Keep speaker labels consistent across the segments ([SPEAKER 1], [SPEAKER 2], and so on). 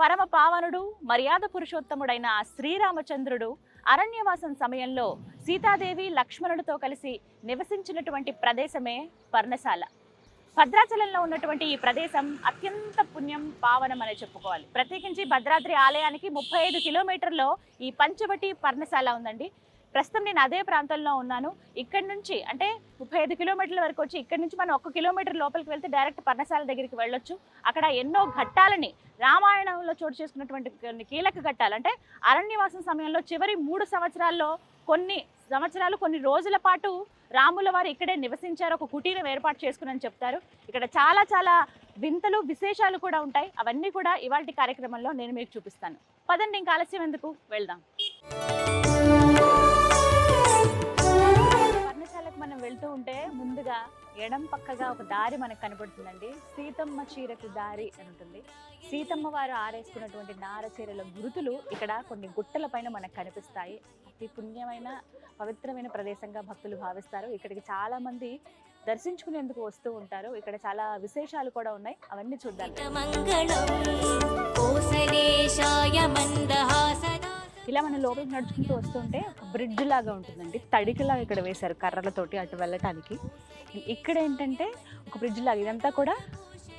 [SPEAKER 1] పరమ పావనుడు మర్యాద పురుషోత్తముడైన శ్రీరామచంద్రుడు అరణ్యవాసం సమయంలో సీతాదేవి లక్ష్మణుడితో కలిసి నివసించినటువంటి ప్రదేశమే పర్ణశాల. భద్రాచలంలో ఉన్నటువంటి ఈ ప్రదేశం అత్యంత పుణ్యం పావనం అనే చెప్పుకోవాలి. ప్రత్యేకించి భద్రాద్రి ఆలయానికి ముప్పై ఐదు కిలోమీటర్లో ఈ పంచవటి పర్ణశాల ఉందండి. ప్రస్తుతం నేను అదే ప్రాంతంలో ఉన్నాను. ఇక్కడ నుంచి అంటే ముప్పై ఐదు కిలోమీటర్ల వరకు వచ్చి ఇక్కడ నుంచి మనం ఒక కిలోమీటర్ లోపలికి వెళ్తే డైరెక్ట్ పర్ణశాల దగ్గరికి వెళ్ళొచ్చు. అక్కడ ఎన్నో ఘట్టాలని రామాయణంలో చోటు చేసుకున్నటువంటి కొన్ని కీలక ఘట్టాలు. అంటే అరణ్యవాసం సమయంలో చివరి మూడు సంవత్సరాల్లో కొన్ని సంవత్సరాలు కొన్ని రోజుల పాటు రాముల వారు ఇక్కడే నివసించారు. ఒక కుటీరం ఏర్పాటు చేసుకుని చెప్తారు. ఇక్కడ చాలా చాలా వింతలు విశేషాలు కూడా ఉంటాయి. అవన్నీ కూడా ఇవాళ కార్యక్రమంలో నేను మీకు చూపిస్తాను. పదండి ఇంకా ఆలస్యం ఎందుకు? వెళ్దాం. మనం వెళ్తూ ఉంటే ముందుగా ఎడం పక్కగా ఒక దారి మనకు కనపడుతుందండి సీతమ్మ చీరకు దారి అని ఉంటుంది. సీతమ్మ వారు ఆరేసుకున్నటువంటి నార చీరల గురుతులు ఇక్కడ కొన్ని గుట్టల పైన మనకు కనిపిస్తాయి. అతి పుణ్యమైన పవిత్రమైన ప్రదేశంగా భక్తులు భావిస్తారు. ఇక్కడికి చాలా మంది దర్శించుకునేందుకు వస్తూ ఉంటారు. ఇక్కడ చాలా విశేషాలు కూడా ఉన్నాయి. అవన్నీ చూద్దాం.
[SPEAKER 2] మంగళం
[SPEAKER 1] ఇలా మనం లోపలికి నడుచుకుంటూ వస్తుంటే ఒక బ్రిడ్జ్ లాగా ఉంటుందండి. తడికిలాగా ఇక్కడ వేశారు కర్రలతోటి అటు వెళ్ళటానికి. ఇక్కడ ఏంటంటే ఒక బ్రిడ్జ్ లాగా ఇదంతా కూడా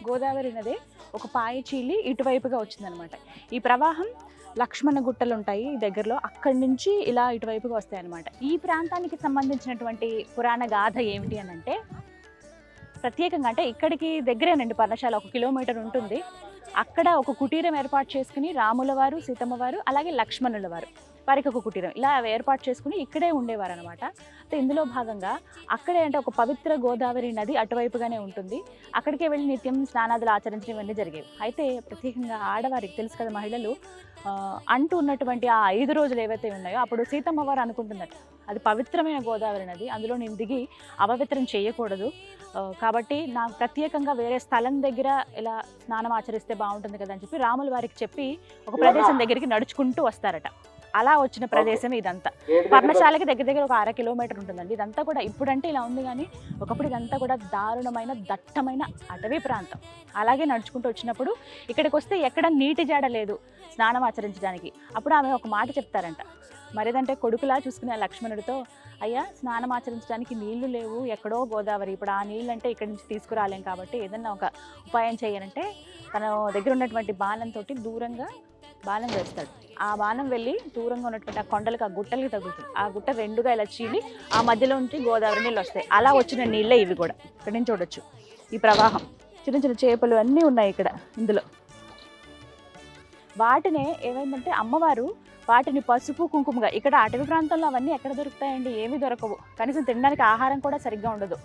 [SPEAKER 1] గోదావరి నదే. ఒక పాయ చీలి ఇటువైపుగా వచ్చిందనమాట. ఈ ప్రవాహం లక్ష్మణ గుట్టలు ఉంటాయి దగ్గరలో. అక్కడి నుంచి ఇలా ఇటువైపుగా వస్తాయన్నమాట ఈ ప్రాంతానికి సంబంధించినటువంటి పురాణ గాథ ఏమిటి అని అంటే ప్రత్యేకంగా అంటే ఇక్కడికి దగ్గరేనండి. పర్ణశాల ఒక కిలోమీటర్ ఉంటుంది. అక్కడ ఒక కుటీరం ఏర్పాటు చేసుకుని రాముల వారు సీతమ్మ వారు అలాగే లక్ష్మణుల వారు. వారికి ఒక కుటీరం. ఇలా ఏర్పాటు చేసుకుని ఇక్కడే ఉండేవారు అనమాట అయితే ఇందులో భాగంగా అక్కడే అంటే ఒక పవిత్ర గోదావరి నది అటువైపుగానే ఉంటుంది. అక్కడికే వెళ్ళి నిత్యం స్నానాదులు ఆచరించడం ఇవన్నీ జరిగేవి. అయితే ప్రత్యేకంగా ఆడవారికి తెలుసు కదా మహిళలు అంటూ ఉన్నటువంటి ఆ ఐదు రోజులు ఏవైతే ఉన్నాయో అప్పుడు సీతమ్మ వారు అనుకుంటుందట అది పవిత్రమైన గోదావరి నది అందులో నేను దిగి అపవిత్రం చేయకూడదు. కాబట్టి నాకు ప్రత్యేకంగా వేరే స్థలం దగ్గర ఇలా స్నానం ఆచరిస్తే బాగుంటుంది కదా అని చెప్పి రాముల వారికి చెప్పి ఒక ప్రదేశం దగ్గరికి నడుచుకుంటూ వస్తారట. అలా వచ్చిన ప్రదేశం ఇదంతా. పర్ణశాలకి దగ్గర దగ్గర ఒక అర కిలోమీటర్ ఉంటుందండి. ఇదంతా కూడా ఇప్పుడంటే ఇలా ఉంది కానీ ఒకప్పుడు ఇదంతా కూడా దారుణమైన దట్టమైన అటవీ ప్రాంతం. అలాగే నడుచుకుంటూ వచ్చినప్పుడు ఇక్కడికి వస్తే ఎక్కడ నీటి జాడ లేదు స్నానం ఆచరించడానికి. అప్పుడు ఆమె ఒక మాట చెప్తారంట. మరేదంటే కొడుకులా చూసుకునే ఆ లక్ష్మణుడితో అయ్యా స్నానం ఆచరించడానికి నీళ్ళు లేవు ఎక్కడో గోదావరి ఇప్పుడు ఆ నీళ్ళు అంటే ఇక్కడి నుంచి తీసుకురాలేం కాబట్టి ఏదన్నా ఒక ఉపాయం చేయనంటే తన దగ్గర ఉన్నటువంటి బాణంతో దూరంగా బాణం వేస్తాడు. ఆ బాణం వెళ్ళి దూరంగా ఉన్నటువంటి ఆ కొండలకు ఆ గుట్టలకి తగులుతుంది. ఆ గుట్ట రెండుగా ఇలా చీలి ఆ మధ్యలో నుంచి గోదావరి నీళ్ళు వస్తాయి. అలా వచ్చిన నీళ్ళే ఇవి కూడా. ఇక్కడ నుంచి చూడొచ్చు ఈ ప్రవాహం. చిన్న చిన్న చేపలు అన్నీ ఉన్నాయి ఇక్కడ ఇందులో. వాటినే ఏమైందంటే అమ్మవారు వాటిని పసుపు కుంకుమగా ఇక్కడ అటవీ ప్రాంతంలో అవన్నీ ఎక్కడ దొరుకుతాయండి? ఏమీ దొరకవు. కనీసం తినడానికి ఆహారం కూడా సరిగ్గా ఉండదు.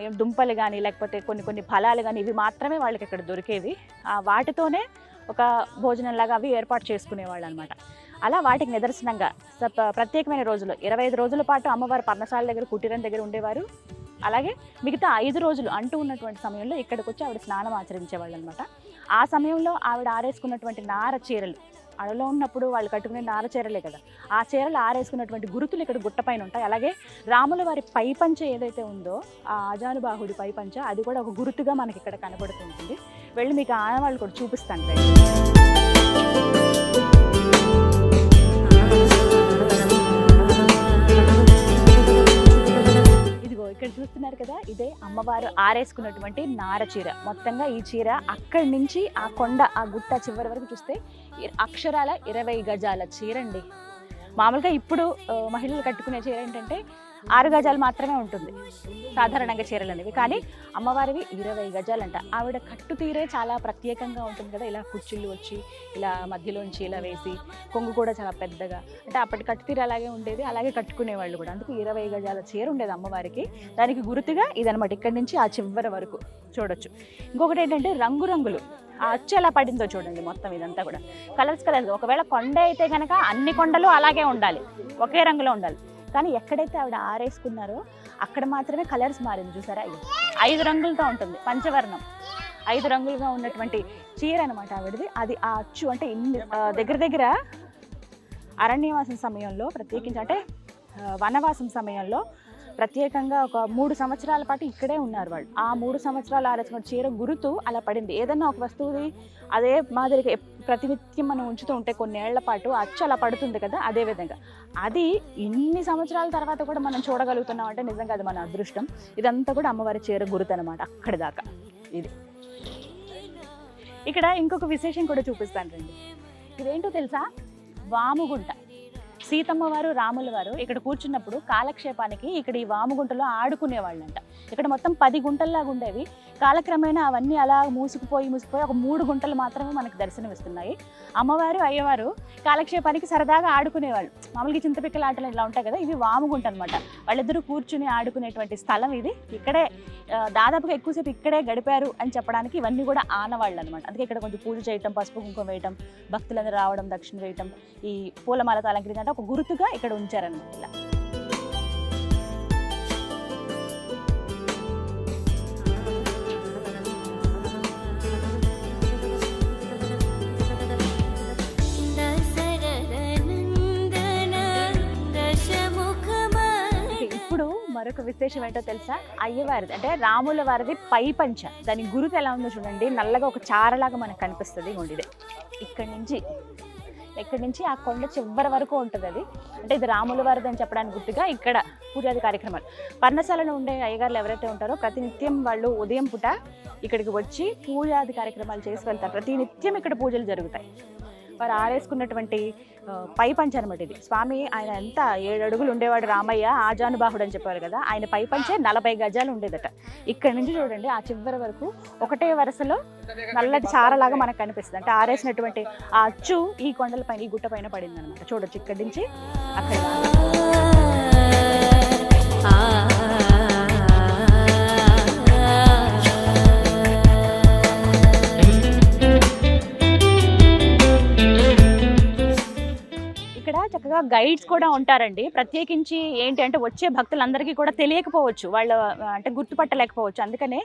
[SPEAKER 1] ఏం దుంపలు కానీ లేకపోతే కొన్ని కొన్ని ఫలాలు కానీ ఇవి మాత్రమే వాళ్ళకి ఇక్కడ దొరికేవి. ఆ, వాటితోనే ఒక భోజనంలాగా అవి ఏర్పాటు చేసుకునేవాళ్ళు అనమాట అలా వాటికి నిదర్శనంగా ప్రత్యేకమైన రోజులు. ఇరవై ఐదు రోజుల పాటు అమ్మవారు పర్ణశాల దగ్గర కుటీరం దగ్గర ఉండేవారు. అలాగే మిగతా ఐదు రోజులు అంటూ ఉన్నటువంటి సమయంలో ఇక్కడికి వచ్చి ఆవిడ స్నానం ఆచరించేవాళ్ళు అనమాట ఆ సమయంలో ఆవిడ ఆరేసుకున్నటువంటి నార చీరలు అడవిలో ఉన్నప్పుడు వాళ్ళు కట్టుకునే నార చీరలే కదా. ఆ చీరలు ఆరేసుకున్నటువంటి గురుతులు ఇక్కడ గుట్టపైన ఉంటాయి. అలాగే రాముల వారి పై పంచ ఏదైతే ఉందో ఆ ఆజానుబాహుడి పై పంచ అది కూడా ఒక గురుతుగా మనకి ఇక్కడ కనబడుతుంటుంది వెళ్ళి మీకు ఆనవాళ్ళు కూడా చూపిస్తాను. ఇక్కడ చూస్తున్నారు కదా ఇదే అమ్మవారు ఆరేసుకున్నటువంటి నార చీర. మొత్తంగా ఈ చీర అక్కడి నుంచి ఆ కొండ ఆ గుట్ట చివరి వరకు చూస్తే అక్షరాల ఇరవై గజాల చీర అండి మామూలుగా ఇప్పుడు మహిళలు కట్టుకునే చీర ఏంటంటే ఆరు గజాలు మాత్రమే ఉంటుంది. సాధారణంగా చీరలు అనేవి. కానీ అమ్మవారివి ఇరవై గజాలంట. ఆవిడ కట్టు తీరే చాలా ప్రత్యేకంగా ఉంటుంది కదా. ఇలా కుర్చీలు వచ్చి ఇలా మధ్యలోంచి ఇలా వేసి కొంగు కూడా చాలా పెద్దగా. అంటే అప్పటి కట్టు తీరు అలాగే ఉండేది. అలాగే కట్టుకునేవాళ్ళు కూడా. అందుకు ఇరవై గజాల చీర ఉండేది అమ్మవారికి. దానికి గుర్తుగా ఇదనమాట ఇక్కడి నుంచి ఆ చివరి వరకు చూడొచ్చు. ఇంకొకటి ఏంటంటే రంగురంగులు. ఆ అచ్చు ఎలా పడిందో చూడండి మొత్తం ఇదంతా కూడా. కలర్స్ కలర్స్ ఒకవేళ కొండ అయితే కనుక అన్ని కొండలు అలాగే ఉండాలి. ఒకే రంగులో ఉండాలి. కానీ ఎక్కడైతే ఆవిడ ఆరేసుకున్నారో అక్కడ మాత్రమే కలర్స్ మారింది చూసారా? ఇది ఐదు రంగులతో ఉంటుంది పంచవర్ణం. ఐదు రంగులుగా ఉన్నటువంటి చీర అనమాట ఆవిడది. అది ఆ అచ్చు అంటే ఇన్ని దగ్గర దగ్గర అరణ్యవాసం సమయంలో ప్రత్యేకించి అంటే వనవాసం సమయంలో ప్రత్యేకంగా ఒక మూడు సంవత్సరాల పాటు ఇక్కడే ఉన్నారు వాళ్ళు. ఆ మూడు సంవత్సరాలు ఆలోచన చీర గురుతు అలా పడింది. ఏదన్నా ఒక వస్తువుది అదే మాదిరిగా ప్రతినిత్యం మనం ఉంచుతూ ఉంటే కొన్నేళ్ళ పాటు అచ్చు అలా పడుతుంది కదా అదే విధంగా. అది ఇన్ని సంవత్సరాల తర్వాత కూడా మనం చూడగలుగుతున్నాం అంటే నిజంగా అది మన అదృష్టం. ఇదంతా కూడా అమ్మవారి చీర గురుతు అనమాట అక్కడి దాకా. ఇది. ఇక్కడ ఇంకొక విశేషం కూడా చూపిస్తాను రండి. ఇదేంటో తెలుసా? వాముగుంట. సీతమ్మ వారు రాముల వారు ఇక్కడ కూర్చున్నప్పుడు కాలక్షేపానికి ఇక్కడ ఈ వాముగుంటలో ఆడుకునేవాళ్ళంట. ఇక్కడ మొత్తం పది గుంటల్లాగా ఉండేవి. కాలక్రమేణా అవన్నీ అలా మూసుకుపోయి మూసుకుపోయి ఒక మూడు గుంటలు మాత్రమే మనకు దర్శనమిస్తున్నాయి. అమ్మవారు అయ్యవారు కాలక్షేపానికి సరదాగా ఆడుకునేవాళ్ళు. మామూలుగా చింతపిక్కల ఆటలు ఇలా ఉంటాయి కదా ఇవి వాముగుంట అనమాట వాళ్ళిద్దరూ కూర్చుని ఆడుకునేటువంటి స్థలం ఇది. ఇక్కడే దాదాపుగా ఎక్కువసేపు ఇక్కడే గడిపారు అని చెప్పడానికి ఇవన్నీ కూడా ఆనవాళ్ళు అనమాట అందుకే ఇక్కడ కొంచెం పూజ చేయటం పసుపు కుంకుమ వేయటం భక్తులందరూ రావడం దక్షిణ వేయటం ఈ పూలమాలతో అలంకరించడం ఒక గుర్తుగా ఇక్కడ ఉంచారనమాట ఇలా. ఇప్పుడు మరొక విశేషం ఏంటో తెలుసా? అయ్యవారిది అంటే రాముల వారిది పై పంచ. దాని గురుతు ఎలా ఉందో చూడండి. నల్లగా ఒక చారలాగా మనకు కనిపిస్తుంది. ఇగోండి ఇదే. ఇక్కడి నుంచి ఇక్కడ నుంచి ఆ కొండ చివరి వరకు ఉంటుంది అది. అంటే ఇది రాముల వారిది అని చెప్పడానికి గుర్తుగా ఇక్కడ పూజాది కార్యక్రమాలు. పర్ణశాలలో ఉండే అయ్యగారులు ఎవరైతే ఉంటారో ప్రతినిత్యం వాళ్ళు ఉదయం పూట ఇక్కడికి వచ్చి పూజాది కార్యక్రమాలు చేసి వెళ్తారు. ప్రతి నిత్యం ఇక్కడ పూజలు జరుగుతాయి. వారు ఆరేసుకున్నటువంటి పై పంచ అనమాట ఇది. స్వామి ఆయన ఎంత ఏడు అడుగులు ఉండేవాడు రామయ్య ఆజానుబాహుడు అని చెప్పారు కదా ఆయన పై పంచే నలభై గజాలు ఉండేదట. ఇక్కడ నుంచి చూడండి ఆ చివరి వరకు ఒకటే వరుసలో నల్లటి చారలాగా మనకు కనిపిస్తుంది. అంటే ఆరేసినటువంటి ఆ అచ్చు ఈ కొండల పైన ఈ గుట్ట పైన పడింది అనమాట చూడొచ్చు ఇక్కడి నుంచి అక్కడ చక్కగా గైడ్స్ కూడా ఉంటారండి. ప్రత్యేకించి ఏంటి అంటే వచ్చే భక్తులందరికీ కూడా తెలియకపోవచ్చు. వాళ్ళు అంటే గుర్తుపట్టలేకపోవచ్చు. అందుకనే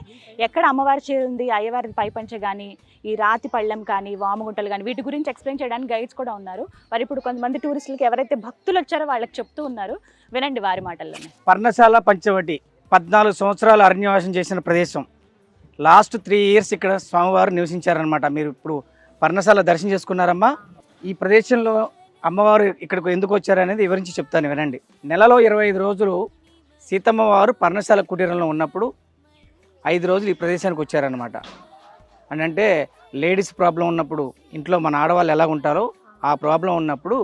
[SPEAKER 1] ఎక్కడ అమ్మవారి చీర ఉంది అయ్యవారి పైపంచ కానీ ఈ రాతి పళ్ళెం కానీ వామగుంటలు కానీ వీటి గురించి ఎక్స్ప్లెయిన్ చేయడానికి గైడ్స్ కూడా ఉన్నారు. మరి ఇప్పుడు కొంతమంది టూరిస్టులకి ఎవరైతే భక్తులు వచ్చారో వాళ్ళకి చెప్తూ ఉన్నారు. వినండి వారి మాటల్లోనే.
[SPEAKER 3] పర్ణశాల పంచవటి పద్నాలుగు సంవత్సరాలు అరణ్యవాసం చేసిన ప్రదేశం. లాస్ట్ త్రీ ఇయర్స్ ఇక్కడ స్వామివారు నివసించారనమాట మీరు ఇప్పుడు పర్ణశాల దర్శనం చేసుకున్నారమ్మా. ఈ ప్రదేశంలో అమ్మవారు ఇక్కడికి ఎందుకు వచ్చారనేది వివరించి చెప్తాను వినండి. నెలలో ఇరవై ఐదు రోజులు సీతమ్మ వారు పర్ణశాల కుటీరంలో ఉన్నప్పుడు ఐదు రోజులు ఈ ప్రదేశానికి వచ్చారనమాట అని అంటే లేడీస్ ప్రాబ్లం ఉన్నప్పుడు ఇంట్లో మన ఆడవాళ్ళు ఎలా ఉంటారో ఆ ప్రాబ్లం ఉన్నప్పుడు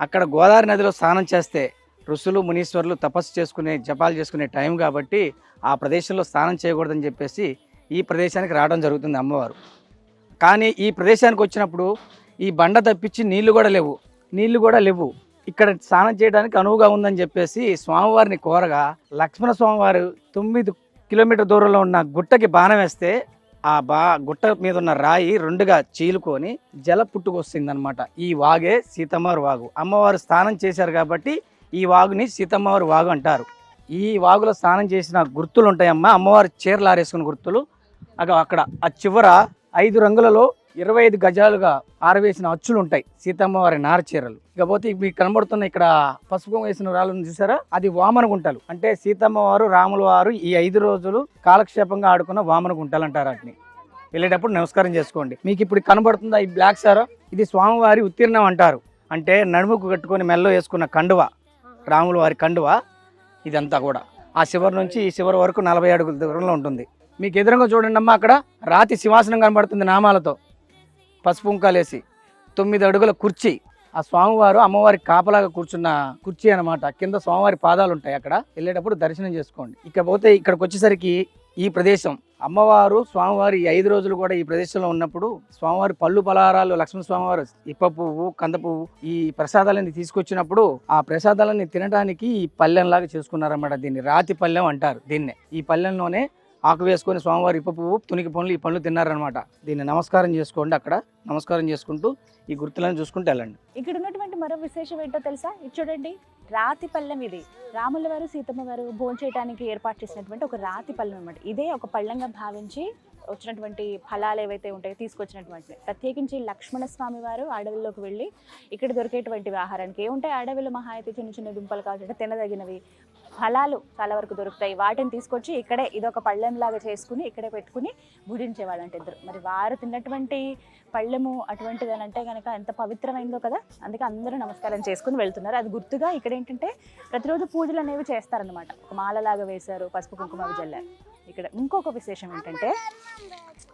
[SPEAKER 3] అక్కడ గోదావరి నదిలో స్నానం చేస్తే ఋషులు మునీశ్వరులు తపస్సు చేసుకునే జపాలు చేసుకునే టైం కాబట్టి ఆ ప్రదేశంలో స్నానం చేయకూడదని చెప్పేసి ఈ ప్రదేశానికి రావడం జరుగుతుంది అమ్మవారు. కానీ ఈ ప్రదేశానికి వచ్చినప్పుడు ఈ బండ తప్పించి నీళ్ళు కూడా లేవు. నీళ్ళు కూడా లేవు. ఇక్కడ స్నానం చేయడానికి అనువుగా ఉందని చెప్పేసి స్వామివారిని కోరగా లక్ష్మణ స్వామివారు తొమ్మిది కిలోమీటర్ దూరంలో ఉన్న గుట్టకి బాణం వేస్తే ఆ బా గుట్ట మీద ఉన్న రాయి రెండుగా చీలుకొని జల పుట్టుకొస్తుందన్నమాట ఈ వాగే సీతమ్మవారి వాగు. అమ్మవారు స్నానం చేశారు కాబట్టి ఈ వాగుని సీతమ్మవారి వాగు అంటారు. ఈ వాగులో స్నానం చేసిన గుర్తులు ఉంటాయమ్మా. అమ్మవారి చీరలు ఆరేసుకున్న గుర్తులు. అగ అక్కడ ఆ చివర ఐదు రంగులలో ఇరవై ఐదు గజాలుగా ఆరవేసిన అచ్చులు ఉంటాయి సీతమ్మవారి నార చీరలు. ఇకపోతే మీకు కనబడుతున్న ఇక్కడ పసుపు వేసిన రాళ్ళను చూసారా? అది వామన గుంటలు. అంటే సీతమ్మ వారు రాముల వారు ఈ ఐదు రోజులు కాలక్షేపంగా ఆడుకున్న వామన గుంటలు అంటారు వాటిని. వెళ్ళేటప్పుడు నమస్కారం చేసుకోండి. మీకు ఇప్పుడు కనబడుతుందా ఈ బ్లాక్ సారా? ఇది స్వామివారి ఉత్తీర్ణం అంటారు. అంటే నడుముకు కట్టుకొని మెల్లో వేసుకున్న కండువ రాముల వారి కండువ ఇదంతా కూడా. ఆ శివరి నుంచి ఈ శివరి వరకు నలభై అడుగుల దూరంలో ఉంటుంది. మీకు ఎదురుగా చూడండి అమ్మా అక్కడ. రాతి సింహాసనం కనబడుతుంది నామాలతో. పసుపు కుంకాలేసి తొమ్మిది అడుగుల కుర్చీ. ఆ స్వామివారు అమ్మవారి కాపలాగా కూర్చున్న కుర్చీ అనమాట కింద స్వామివారి పాదాలు ఉంటాయి అక్కడ. వెళ్ళేటప్పుడు దర్శనం చేసుకోండి. ఇకపోతే ఇక్కడికి వచ్చేసరికి ఈ ప్రదేశం. అమ్మవారు స్వామివారి ఐదు రోజులు కూడా ఈ ప్రదేశంలో ఉన్నప్పుడు స్వామివారి పళ్ళు పలహారాలు లక్ష్మణ స్వామివారు ఇప్ప పువ్వు కంద పువ్వు ఈ ప్రసాదాలని తీసుకొచ్చినప్పుడు ఆ ప్రసాదాలని తినడానికి ఈ పల్లెంలాగా చేసుకున్నారన్నమాట దీన్ని. రాతి పల్లెం అంటారు దీన్నే. ఈ పల్లెంలోనే ఆకు వేసుకొని స్వామివారి ఇప్ప పువ్వు తునికి పనులు ఈ పనులు తిన్నారనమాట దీన్ని నమస్కారం చేసుకోండి అక్కడ. నమస్కారం చేసుకుంటూ ఈ గుర్తులను చూసుకుంటూ వెళ్ళండి.
[SPEAKER 1] ఇక్కడ ఉన్నటువంటి మరో విశేషం ఏంటో తెలుసా? ఇది చూడండి రాతి పళ్ళెం ఇది. రాముల వారు సీతమ్మ వారు భోంచేయడానికి ఏర్పాటు చేసినటువంటి ఒక రాతి పళ్ళెం అనమాట ఇదే ఒక పళ్ళంగా భావించి వచ్చినటువంటి ఫలాలు ఏవైతే ఉంటాయో తీసుకొచ్చినటువంటి ప్రత్యేకించి లక్ష్మణ స్వామి వారు అడవిలోకి వెళ్ళి ఇక్కడ దొరికేటువంటి ఆహారానికి. ఏముంటాయి? అడవిలో మహా అయితే చిన్న చిన్న దుంపలు కావాలంటే తినదగినవి. ఫలాలు చాలా వరకు దొరుకుతాయి. వాటిని తీసుకొచ్చి ఇక్కడే ఇదొక పళ్ళెంలాగా చేసుకుని ఇక్కడే పెట్టుకుని భుజించేవాళ్ళు అంటే ఇద్దరు. మరి వారు తిన్నటువంటి పళ్ళెము అటువంటిది అని అంటే కనుక ఎంత పవిత్రమైందో కదా? అందుకే అందరూ నమస్కారం చేసుకుని వెళ్తున్నారు. అది గుర్తుగా ఇక్కడ ఏంటంటే ప్రతిరోజు పూజలు అనేవి చేస్తారనమాట ఒక మాలలాగా వేశారు పసుపు కుంకుమ జల్లారు ఇక్కడ ఇంకొక విశేషం ఏంటంటే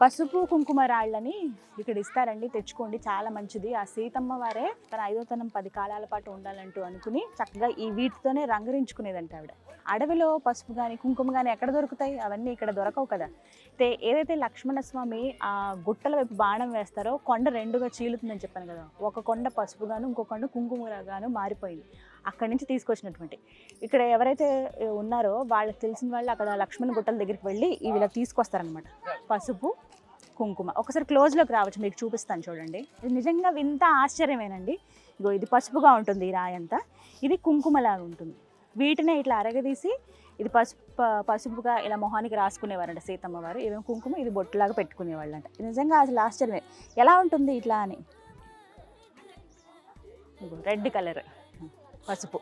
[SPEAKER 1] పసుపు కుంకుమ రాళ్ళని ఇక్కడ ఇస్తారండి తెచ్చుకోండి. చాలా మంచిది. ఆ సీతమ్మ వారే తన ఐదో తనం పది కాలాల పాటు ఉండాలంటూ అనుకుని చక్కగా ఈ వీటితోనే రంగరించుకునేదంట ఆవిడ అడవిలో పసుపు కానీ కుంకుమ కానీ ఎక్కడ దొరుకుతాయి? అవన్నీ ఇక్కడ దొరకవు కదా. అయితే ఏదైతే లక్ష్మణ స్వామి ఆ గుట్టల వైపు బాణం వేస్తారో కొండ రెండుగా చీలుతుందని చెప్పాను కదా. ఒక కొండ పసుపుగాను ఇంకో కొండ కుంకుమగాను మారిపోయింది. అక్కడి నుంచి తీసుకొచ్చినటువంటి. ఇక్కడ ఎవరైతే ఉన్నారో వాళ్ళకి తెలిసిన వాళ్ళు అక్కడ లక్ష్మణ గుట్టల దగ్గరికి వెళ్ళి ఇవిలా తీసుకొస్తారనమాట పసుపు కుంకుమ. ఒకసారి క్లోజ్లోకి రావచ్చు మీకు చూపిస్తాను చూడండి. ఇది నిజంగా వింత ఆశ్చర్యమేనండి. ఇగో ఇది పసుపుగా ఉంటుంది ఈ రాయి అంతా. ఇది కుంకుమలాగా ఉంటుంది. వీటినే ఇట్లా అరగదీసి ఇది పసుపు పసుపుగా ఇలా మొహానికి రాసుకునేవారంట సీతమ్మ వారు. ఇదేమో కుంకుమ? ఇది బొట్టులాగా పెట్టుకునేవాళ్ళు ఇది నిజంగా అసలు ఆశ్చర్యమే ఎలా ఉంటుంది ఇట్లా అని? Red colour. పసుపు.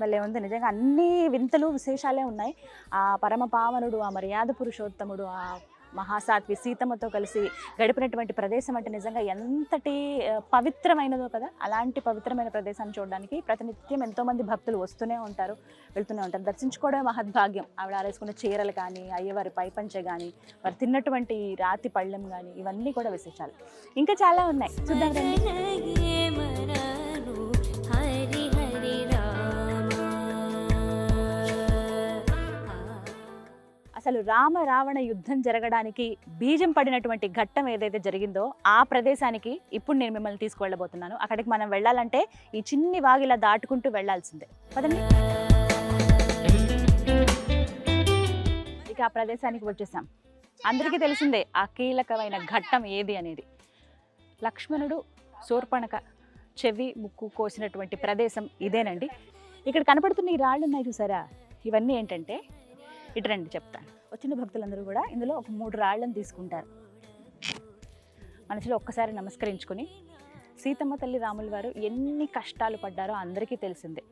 [SPEAKER 1] భలే ఉంది. నిజంగా అన్ని వింతలు విశేషాలే ఉన్నాయి. ఆ పరమ పావనుడు ఆ మర్యాద పురుషోత్తముడు ఆ మహాసాత్వి సీతమ్మతో కలిసి గడిపినటువంటి ప్రదేశం అంటే నిజంగా ఎంతటి పవిత్రమైనదో కదా అలాంటి పవిత్రమైన ప్రదేశాన్ని చూడడానికి ప్రతినిత్యం ఎంతోమంది భక్తులు వస్తూనే ఉంటారు వెళ్తూనే ఉంటారు. దర్శించుకోవడమే మహద్భాగ్యం. ఆవిడ ఆరేసుకున్న చీరలు కానీ అయ్యవారి పైపంచె కానీ వారు తిన్నటువంటి రాతి పళ్ళెం కానీ ఇవన్నీ కూడా విశేషాలు. ఇంకా చాలా ఉన్నాయి. చూద్దాం రండి. అసలు రామ రావణ యుద్ధం జరగడానికి బీజం పడినటువంటి ఘట్టం ఏదైతే జరిగిందో ఆ ప్రదేశానికి ఇప్పుడు నేను మిమ్మల్ని తీసుకువెళ్ళబోతున్నాను. అక్కడికి మనం వెళ్ళాలంటే ఈ చిన్ని వాగిలా దాటుకుంటూ వెళ్ళాల్సిందే. పదండి. ఇక ఆ ప్రదేశానికి వచ్చేసాం. అందరికీ తెలిసిందే ఆ కీలకమైన ఘట్టం ఏది అనేది. లక్ష్మణుడు శూర్పణక చెవి ముక్కు కోసినటువంటి ప్రదేశం ఇదేనండి. ఇక్కడ కనపడుతున్న ఈ రాళ్ళు ఉన్నాయి చూసారా? ఇవన్నీ ఏంటంటే ఇటు రండి చెప్తాను. వచ్చిన భక్తులందరూ కూడా ఇందులో ఒక మూడు రాళ్ళను తీసుకుంటారు. మనసులో ఒక్కసారి నమస్కరించుకొని సీతమ్మ తల్లి రాముల వారు ఎన్ని కష్టాలు పడ్డారో అందరికీ తెలిసిందే.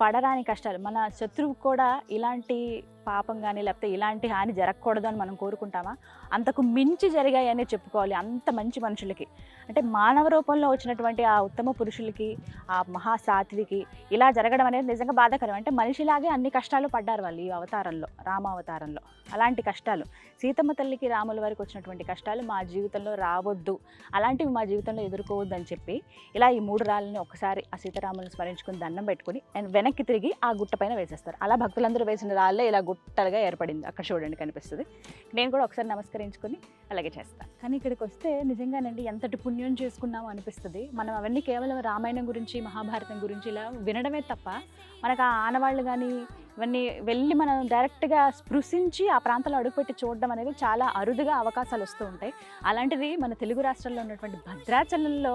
[SPEAKER 1] పడరాని కష్టాలు. మన శత్రువు కూడా ఇలాంటి పాపం కానీ లేకపోతే ఇలాంటి హాని జరగకూడదు అని మనం కోరుకుంటామా? అంతకు మించి జరిగాయనే చెప్పుకోవాలి అంత మంచి మనుషులకి. అంటే మానవ రూపంలో వచ్చినటువంటి ఆ ఉత్తమ పురుషులకి ఆ మహాసాత్వికి ఇలా జరగడం అనేది నిజంగా బాధాకరం. అంటే మనిషిలాగే అన్ని కష్టాలు పడ్డారు వాళ్ళు ఈ అవతారంలో రామావతారంలో. అలాంటి కష్టాలు. సీతమ్మ తల్లికి రాముల వారికి వచ్చినటువంటి కష్టాలు మా జీవితంలో రావద్దు. అలాంటివి మా జీవితంలో ఎదుర్కోవద్దు అని చెప్పి ఇలా ఈ మూడు రాళ్ళని ఒకసారి ఆ సీతారాములను స్మరించుకుని దండం పెట్టుకుని వెనక్కి తిరిగి ఆ గుట్ట పైన వేసేస్తారు. అలా భక్తులందరూ వేసిన రాళ్ళే ఇలా గుట్టలుగా ఏర్పడింది. అక్కడ చూడండి కనిపిస్తుంది. నేను కూడా ఒకసారి నమస్కరించుకొని అలాగే చేస్తాను కానీ ఇక్కడికి వస్తే నిజంగానండి ఎంతటి పుణ్యం చేసుకున్నామో అనిపిస్తుంది. మనం అవన్నీ కేవలం రామాయణం గురించి మహాభారతం గురించి ఇలా వినడమే తప్ప మనకు ఆ ఆనవాళ్ళు కానీ ఇవన్నీ వెళ్ళి మనం డైరెక్ట్గా స్పృశించి ఆ ప్రాంతంలో అడుగుపెట్టి చూడడం అనేది చాలా అరుదుగా అవకాశాలు వస్తూ ఉంటాయి. అలాంటిది మన తెలుగు రాష్ట్రాల్లో ఉన్నటువంటి భద్రాచలంలో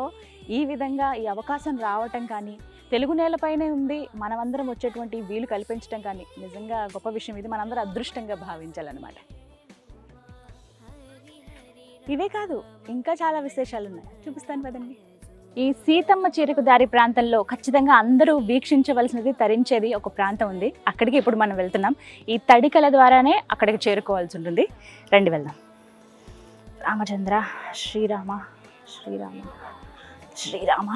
[SPEAKER 1] ఈ విధంగా ఈ అవకాశం రావటం కానీ తెలుగు నేలపైనే ఉంది మనమందరం వచ్చేటువంటి వీలు కల్పించడం కానీ నిజంగా గొప్ప విషయం ఇది. మనందరం అదృష్టంగా భావించాలన్నమాట. ఇవే కాదు ఇంకా చాలా విశేషాలు ఉన్నాయి చూపిస్తాను కదండి. ఈ సీతమ్మ చేరుకు దారి ప్రాంతంలో ఖచ్చితంగా అందరూ వీక్షించవలసినది తరించేది ఒక ప్రాంతం ఉంది. అక్కడికి ఇప్పుడు మనం వెళ్తున్నాం. ఈ తడికల ద్వారానే అక్కడికి చేరుకోవాల్సి ఉంటుంది. రండి వెళ్దాం. రామచంద్ర శ్రీరామ శ్రీరామ శ్రీరామ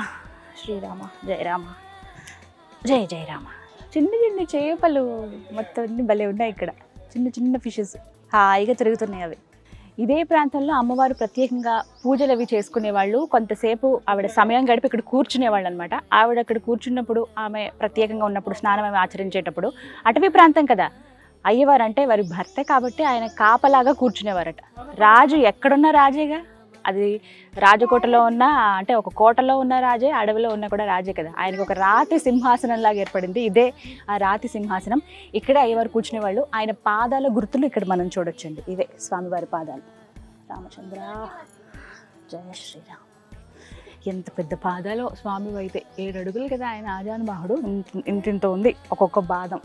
[SPEAKER 1] శ్రీరామ జయ రామ జయ జయ రామ. చిన్న చిన్న చేపలు మొత్తం అన్ని భలే ఉన్నాయి ఇక్కడ. చిన్న చిన్న ఫిషెస్ హాయిగా తిరుగుతున్నాయి అవి. ఇదే ప్రాంతంలో అమ్మవారు ప్రత్యేకంగా పూజలు అవి చేసుకునేవాళ్ళు. కొంతసేపు ఆవిడ సమయం గడిపి ఇక్కడ కూర్చునేవాళ్ళు అనమాట ఆవిడ అక్కడ కూర్చున్నప్పుడు ఆమె ప్రత్యేకంగా ఉన్నప్పుడు స్నానం ఆమె ఆచరించేటప్పుడు అటవీ ప్రాంతం కదా. అయ్యవారంటే వారి భర్త కాబట్టి ఆయన కాపలాగా కూర్చునేవారట. రాజు ఎక్కడున్న రాజేగా? అది రాజకోటలో ఉన్న అంటే ఒక కోటలో ఉన్న రాజే అడవిలో ఉన్న కూడా రాజే కదా. ఆయనకు ఒక రాతి సింహాసనం లాగా ఏర్పడింది. ఇదే ఆ రాతి సింహాసనం. ఇక్కడ అయ్యవారు కూర్చునేవాళ్ళు. ఆయన పాదాల గుర్తులు ఇక్కడ మనం చూడొచ్చండి. ఇవే స్వామివారి పాదాలు. రామచంద్ర. జయ శ్రీరామ్. ఎంత పెద్ద పాదాలో స్వామి అయితే ఏడు అడుగులు కదా ఆయన ఆజానుబాహుడు. ఇంత ఇంత ఉంది ఒక్కొక్క బాదం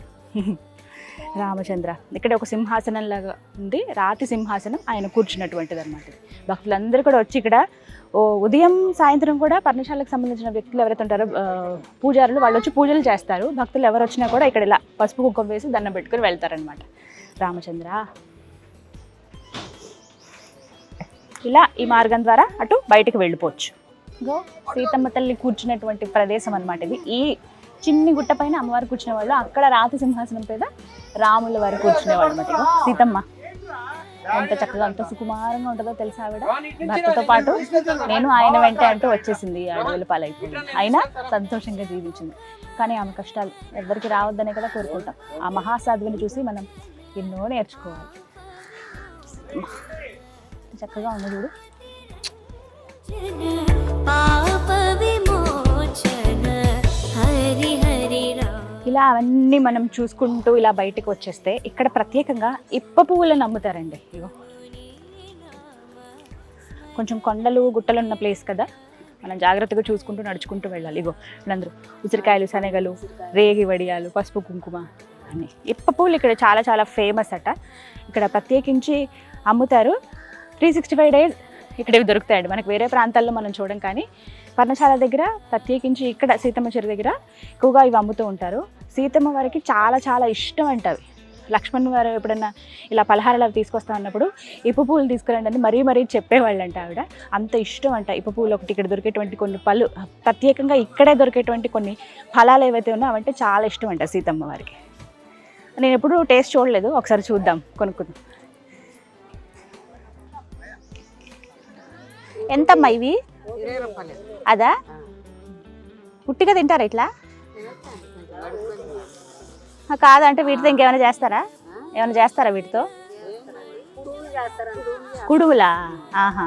[SPEAKER 1] రామచంద్ర. ఇక్కడ ఒక సింహాసనం లాగా ఉంది. రాతి సింహాసనం ఆయన కూర్చున్నటువంటిది అనమాట భక్తులందరూ కూడా వచ్చి ఇక్కడ ఓ ఉదయం సాయంత్రం కూడా పర్ణశాలకు సంబంధించిన వ్యక్తులు ఎవరైతే ఉంటారో పూజారులు వాళ్ళు వచ్చి పూజలు చేస్తారు. భక్తులు ఎవరు వచ్చినా కూడా ఇక్కడ ఇలా పసుపు కుక్కం వేసి దండం పెట్టుకుని వెళ్తారనమాట రామచంద్ర. ఇలా ఈ మార్గం ద్వారా అటు బయటకు వెళ్ళిపోవచ్చు. గో. సీతమ్మ తల్లి కూర్చున్నటువంటి ప్రదేశం అనమాట ఇది. ఈ చిన్ని గుట్ట పైన అమ్మవారు కూర్చునే వాళ్ళు అక్కడ రాతి సింహాసనం మీద రాముల వారు కూర్చునేవాళ్ళు అనమాట సీతమ్మ. ఎంత చక్కగా అంత సుకుమారంగా ఉంటుందో తెలుసా ఆవిడ? భర్తతో పాటు నేను ఆయన వెంటే అంటూ వచ్చేసింది ఈ అడవుల పాలైపోయింది అయినా సంతోషంగా జీవించింది. కానీ ఆమె కష్టాలు ఎవరికి రావద్దనే కదా కోరుకుంటాం. ఆ మహాసాధువుని చూసి మనం ఎన్నో నేర్చుకోవాలి. చక్కగా ఉంది చూడు. ఇలా అవన్నీ మనం చూసుకుంటూ ఇలా బయటకు వచ్చేస్తే ఇక్కడ ప్రత్యేకంగా ఇప్ప పువ్వులను అమ్ముతారండి ఇగో. కొంచెం కొండలు గుట్టలు ఉన్న ప్లేస్ కదా. మనం జాగ్రత్తగా చూసుకుంటూ నడుచుకుంటూ వెళ్ళాలి. ఇగో వీళ్ళందరూ ఉసిరికాయలు శనగలు రేగి వడియాలు పసుపు కుంకుమ అని. ఇప్ప పువ్వులు ఇక్కడ చాలా చాలా ఫేమస్ అట. ఇక్కడ ప్రత్యేకించి అమ్ముతారు. త్రీ సిక్స్టీ ఫైవ్ డేస్ ఇక్కడ దొరుకుతాయండి. మనకు వేరే ప్రాంతాల్లో మనం చూడం కానీ పర్ణశాల దగ్గర ప్రత్యేకించి ఇక్కడ సీతమ్మ చెరువు దగ్గర ఎక్కువగా ఇవి అమ్ముతూ ఉంటారు. సీతమ్మ వారికి చాలా చాలా ఇష్టం అంట అవి. లక్ష్మణ్ వారు ఎప్పుడన్నా ఇలా పలహారాలు అవి తీసుకొస్తా ఉన్నప్పుడు ఇప్పు పువ్వులు తీసుకురండి అని మరీ మరీ చెప్పేవాళ్ళంట ఆవిడ. అంత ఇష్టం అంట ఇప్పు పువ్వులు ఒకటి ఇక్కడ దొరికేటువంటి కొన్ని పళ్ళు. ప్రత్యేకంగా ఇక్కడే దొరికేటువంటి కొన్ని ఫలాలు ఏవైతే ఉన్నాయో అవంటే చాలా ఇష్టం అంట సీతమ్మ వారికి. నేను ఎప్పుడు టేస్ట్ చూడలేదు. ఒకసారి చూద్దాం. కొనుక్కుందాం. ఎంతమ్మా ఇవి? అదా? పుట్టిగా తింటారా ఇట్లా? కాదంటే వీటితో ఇంకేమైనా చేస్తారా? ఏమైనా చేస్తారా వీటితో? కుడువులా ఆహా.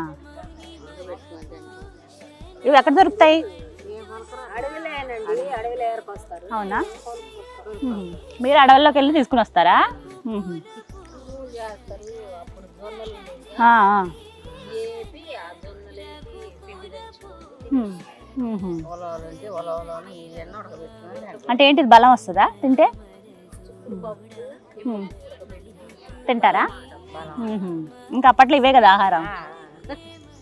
[SPEAKER 1] ఇవి ఎక్కడ దొరుకుతాయి? అవునా. మీరు అడవుల్లోకి వెళ్ళి తీసుకుని వస్తారా. అంటే ఏంటిది? బలం వస్తుందా? తింటే. తింటారా. ఇంకా అప్పట్లో ఇవే కదా ఆహారం.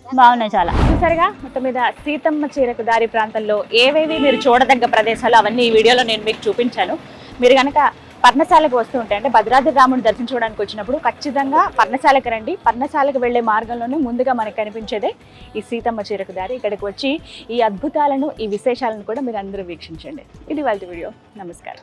[SPEAKER 1] బాగున్నాయి చాలా. చూసారుగా మొత్తం మీద సీతమ్మ చీరకు దారి ప్రాంతంలో ఏవేవి మీరు చూడదగ్గ ప్రదేశాలు అవన్నీ ఈ వీడియోలో నేను మీకు చూపించాను. మీరు కనుక పర్ణశాలకు వస్తూ ఉంటే అంటే భద్రాద్రి రాముని దర్శించుకోవడానికి వచ్చినప్పుడు ఖచ్చితంగా పర్ణశాలకు రండి. పర్ణశాలకు వెళ్ళే మార్గంలోనే ముందుగా మనకు కనిపించేదే ఈ సీతమ్మ చీరకు దారి. ఇక్కడికి వచ్చి ఈ అద్భుతాలను ఈ విశేషాలను కూడా మీరు అందరూ వీక్షించండి. ఇది వాళ్ళ వీడియో. నమస్కారం.